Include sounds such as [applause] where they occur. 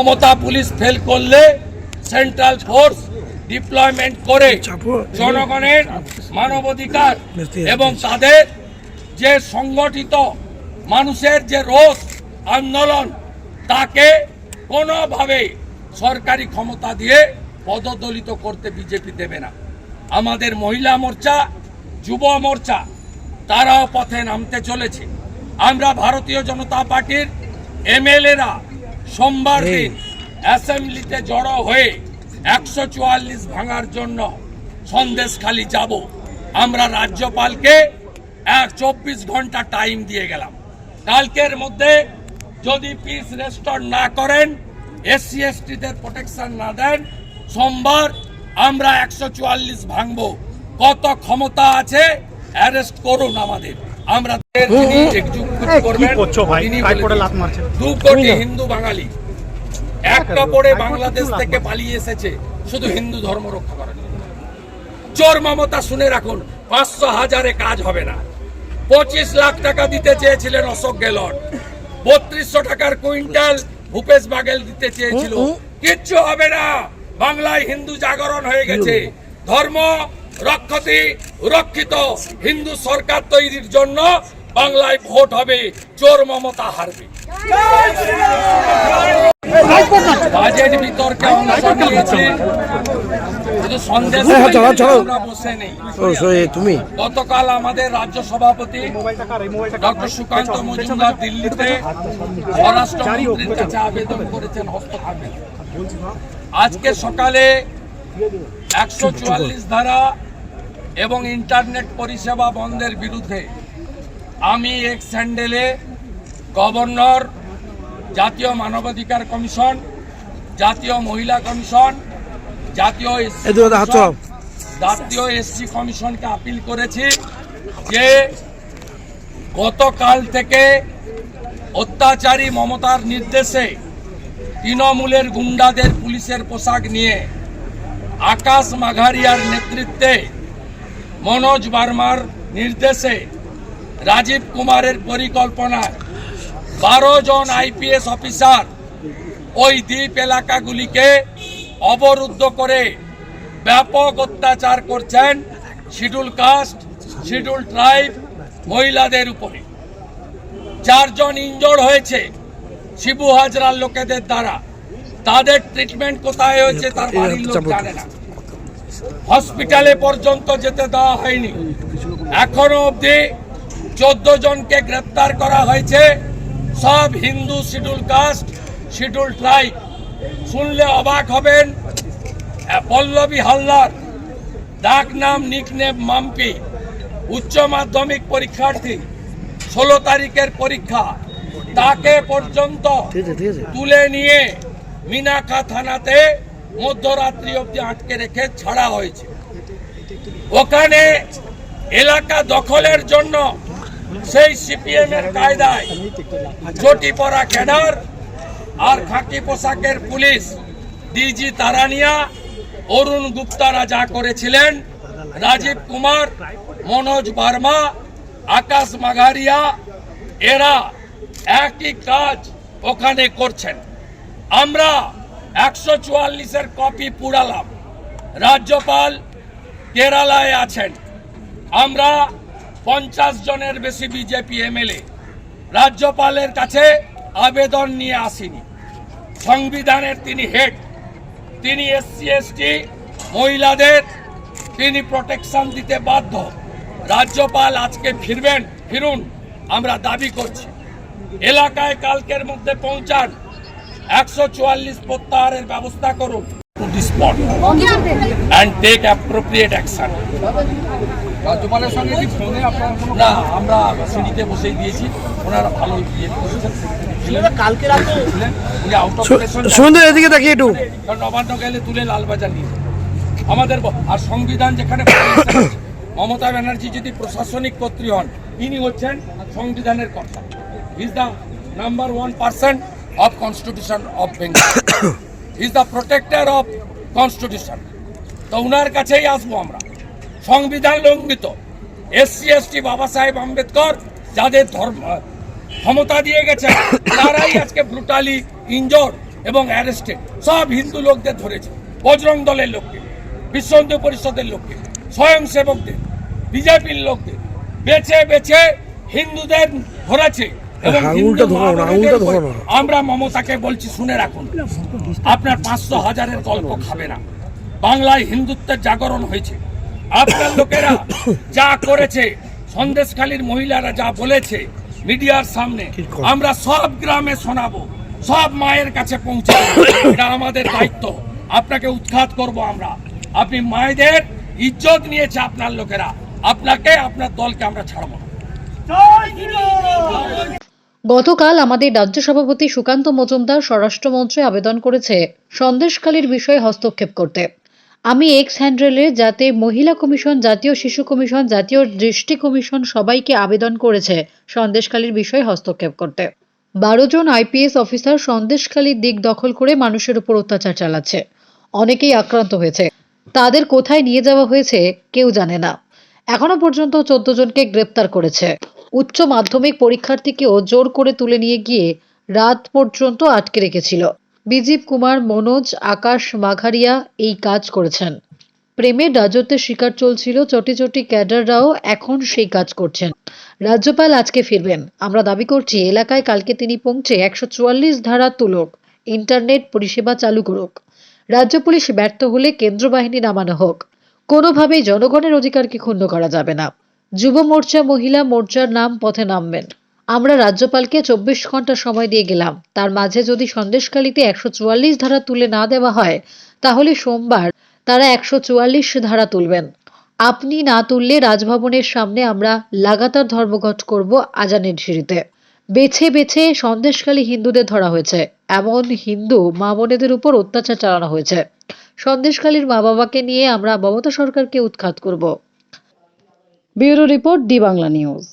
Mamata police fail করলে central force deployment করে জনগণের মানবাধিকার এবং তাদের যে সংগঠিত মানুষের যে রোষ আন্দোলন তাকে কোনোভাবে সরকারি ক্ষমতা দিয়ে পদদলিত করতে বিজেপি দেবে না। আমাদের মহিলা মোর্চা যুব মোর্চা তারাও পথে নামতে চলেছে। আমরা ভারতীয় জনতা পার্টির এমএলএরা সোমবার দিন অ্যাসেম্বলিতে জড়ো হয়ে একশো চুয়াল্লিশ ভাঙার জন্য সন্দেশখালি যাব। আমরা রাজ্যপালকে এক চব্বিশ ঘণ্টা টাইম দিয়ে গেলাম। কালকের মধ্যে যদি পিস রেস্টোর না করেন এসসি এসটিদের প্রোটেকশন না দেন সোমবার আমরা একশো চুয়াল্লিশ ভাঙবো। কত ক্ষমতা আছে অ্যারেস্ট করুন আমাদের। আমরা যিনি execute করবেন, করছ ভাই? তিনি গায়ে পড়ে বলেছেন। লাথ মারছে। দু কোটি হিন্দু বাঙালি। এক কাপড়ে বাংলাদেশ থেকে পালিয়ে এসেছে শুধু হিন্দু ধর্ম রক্ষা করার চোর মমতা শুনে রাখুন পাঁচশো হাজারে কাজ হবে না। পঁচিশ লাখ টাকা দিতে চেয়েছিলেন অশোক গেহলট। বত্রিশশো টাকার কুইন্টাল ভূপেশ বাগেল দিতে চেয়েছিল। কিচ্ছু হবে না। বাংলায় হিন্দু জাগরণ হয়ে গেছে। ধর্ম রক্ষতি রক্ষিত হিন্দু সরকার তৈরির জন্য বাংলায় ভোট হবে চোর মমতা হারবে। বাজেট বিতর্কে অংশ নিয়েছে। হ্যাঁ, নেই। তুমি? গতকাল আমাদের রাজ্য সভাপতি? ডক্টর সুকান্ত মজুমদার দিল্লিতে স্বরাষ্ট্রমন্ত্রীর কাছে আবেদন করেছেন হস্তক্ষেপে আজকে সকালে একশো চুয়াল্লিশ ধারা এবং ইন্টারনেট পরিষেবা বন্ধের বিরুদ্ধে আমি এক স্যান্ডেলে গভর্নর জাতীয় মানবাধিকার কমিশন জাতীয় মহিলা কমিশন জাতীয়। জাতীয় এসসি কমিশনকে আপিল করেছি যে গতকাল থেকে অত্যাচারী মমতার নির্দেশে তৃণমূলের গুন্ডাদের পুলিশের পোশাক নিয়ে আকাশ মাঘারিয়ার নেতৃত্বে মনোজ বার্মার নির্দেশে রাজীব কুমারের পরিকল্পনায় বারো জন আইপিএস অফিসার ওই দ্বীপ এলাকাগুলিকে অবরুদ্ধ করে ব্যাপক অত্যাচার করছেন শিডুল কাস্ট শিডুল ট্রাইব মহিলাদের উপরে। চারজন ইনজোর্ড হয়েছে শিবু হাজরার লোকেদের দ্বারা। তাদের ট্রিটমেন্ট কোথায় হয়েছে তার বাড়ির লোক জানে না। হসপিটালে পর্যন্ত যেতে দেওয়া হয়নি। এখনও অবধি চোদ্দ জনকে গ্রেপ্তার করা হয়েছে। সব Hindu schedule caste schedule tribe. শুনলে অবাক হবেন পল্লবী হালদার ডাক নাম নিকনেম মাম্পি উচ্চ মাধ্যমিক পরীক্ষার্থী ষোলো তারিখের পরীক্ষা। তাকে পর্যন্ত তুলে নিয়ে মিনাকা থানাতে মধ্যরাত্রি অবধি আটকে রেখে ছাড়া হয়েছে। ওখানে এলাকা দখলের জন্য সেই সিপিএম এর কায়দায় চটি পরা ক্যাডার আর খাকি পোশাকের পুলিশ, ডিজি তারানিয়া, অরুণ গুপ্তারা যা করেছিলেন, রাজীব কুমার, মনোজ বার্মা, আকাশ মাঘারিয়া, এরা একই কাজ ওখানে করছেন। আমরা একশো চুয়াল্লিশের কপি পুড়ালাম রাজ্যপাল কেরালায় আছেন। আমরা পঞ্চাশ জনের বেশি বিজেপি এমএলএ। রাজ্যপালের কাছে আবেদন নিয়ে আসিনি। সংবিধানের তিনি হেড। তিনি এসসি, এসটি, মহিলাদের তিনি প্রোটেকশন দিতে বাধ্য। রাজ্যপাল আজকে ফিরবেন, ফিরুন, আমরা দাবি করছি। এলাকায় কালকের মধ্যে পৌঁছান। একশো চুয়াল্লিশ প্রত্যাহারের ব্যবস্থা করুন to the spot and take appropriate action রাজ্যপালের সঙ্গে কি ফোনে আপনার না আমরা সিঁড়িতে বসেই দিয়েছি। ওনারা ভালো ইয়ে করেছেন। কালকে রাতে উনি আউট অফ সুন্দর এদিকে তাকিয়ে একটু। কারণ নবান্ন গেলে তুলে লালবাজার নিয়ে আমাদের আর সংবিধান যেখানে মমতা ব্যানার্জি যদি প্রশাসনিক কর্ত্রী হন ইনি হচ্ছেন সংবিধানের কর্তা। Is the number one person of constitution of Bengal is the protector of constitution তো উনার কাছেই আসব আমরা। সংবিধান লঙ্ঘিত। এসসি এসটি বাবা সাহেব আম্বেদকর, যাদের ধর্ম, ক্ষমতা দিয়ে গেছে তারাই আজকে ব্রুটালি ইনজোর এবং অ্যারেস্টেড সব হিন্দু লোকদের ধরেছে। বজরং দলের লোককে, বিশ্ব হিন্দু পরিষদের লোককে স্বয়ংসেবকদের বিজেপির লোকদের। বেছে বেছে হিন্দুদের ধরেছে। আঙুলটা ধরো আঙুলটা ধরো আমরা মমতাকে বলছি শুনে রাখুন। আপনার পাঁচশো হাজারের গল্প খাবে না। বাংলায় হিন্দুত্বের জাগরণ হয়েছে। আপনার লোকেরা [coughs] যা করেছে সন্দেশখালীর মহিলারা যা বলেছে মিডিয়ার সামনে আমরা সব গ্রামে শোনাবো সব মায়ের কাছে পৌঁছাবো। [coughs] এটা আমাদের দায়িত্ব। আপনাকে উৎখাত করব আমরা। আপনি মায়েদের ইজ্জত নিয়েছে আপনার লোকেরা। আপনাকে আপনার দলকে আমরা ছাড়বো না। গতকাল আমাদের রাজ্য সভাপতি সুকান্ত মজুমদার স্বরাষ্ট্রমন্ত্রে আবেদন করেছে সন্দেশখালীর বিষয়ে হস্তক্ষেপ করতে। আমি এক্স হ্যান্ডেলে যাতে মহিলা কমিশন, জাতীয় শিশু কমিশন, জাতীয় দৃষ্টি কমিশন সবাইকে আবেদন করেছে সন্দেশখালীর বিষয়ে হস্তক্ষেপ করতে। বারো জন আইপিএস অফিসার সন্দেশখালীর দিক দখল করে মানুষের উপর অত্যাচার চালাচ্ছে। অনেকেই আক্রান্ত হয়েছে। তাদের কোথায় নিয়ে যাওয়া হয়েছে কেউ জানে না। এখনও পর্যন্ত চোদ্দ জনকে গ্রেপ্তার করেছে। উচ্চ মাধ্যমিক পরীক্ষার্থীকেও জোর করে তুলে নিয়ে গিয়ে রাত পর্যন্ত আটকে রেখেছিল। বিজীব কুমার, মনোজ, আকাশ মাঘারিয়া এই কাজ করেছেন। প্রেমে রাজত্বের শিকার চলছিল চটি চটি ক্যাডাররাও এখন সেই কাজ করছেন। রাজ্যপাল আজকে ফিরবেন। আমরা দাবি করছি, এলাকায় কালকে তিনি পৌঁছে একশো চুয়াল্লিশ ধারা তুলক, ইন্টারনেট পরিষেবা চালু করুক। রাজ্য পুলিশ ব্যর্থ হলে কেন্দ্র বাহিনী নামানো হোক। কোনোভাবেই জনগণের অধিকারকে ক্ষুণ্ণ করা যাবে না। যুব মোর্চা মহিলা মোর্চার নাম পথে নামবেন। আমরা রাজ্যপালকে চব্বিশ ঘণ্টা সময় দিয়ে গেলাম। তার মাঝে যদি সন্দেশখালীতে একশো চুয়াল্লিশ ধারা তুলে না দেওয়া হয়, তাহলে সোমবার তারা একশো চুয়াল্লিশ ধারা তুলবেন। আপনি না তুললে রাজভবনের সামনে আমরা লাগাতার ধর্মঘট করব আজানের ঝিরিতে বেছে বেছে সন্দেশখালী হিন্দুদের ধরা হয়েছে। এমন হিন্দু মা বোনেদের উপর অত্যাচার চালানো হয়েছে। সন্দেশখালীর মা বাবাকে নিয়ে আমরা মমতা সরকারকে উৎখাত করব। Bureau report the Bangla news.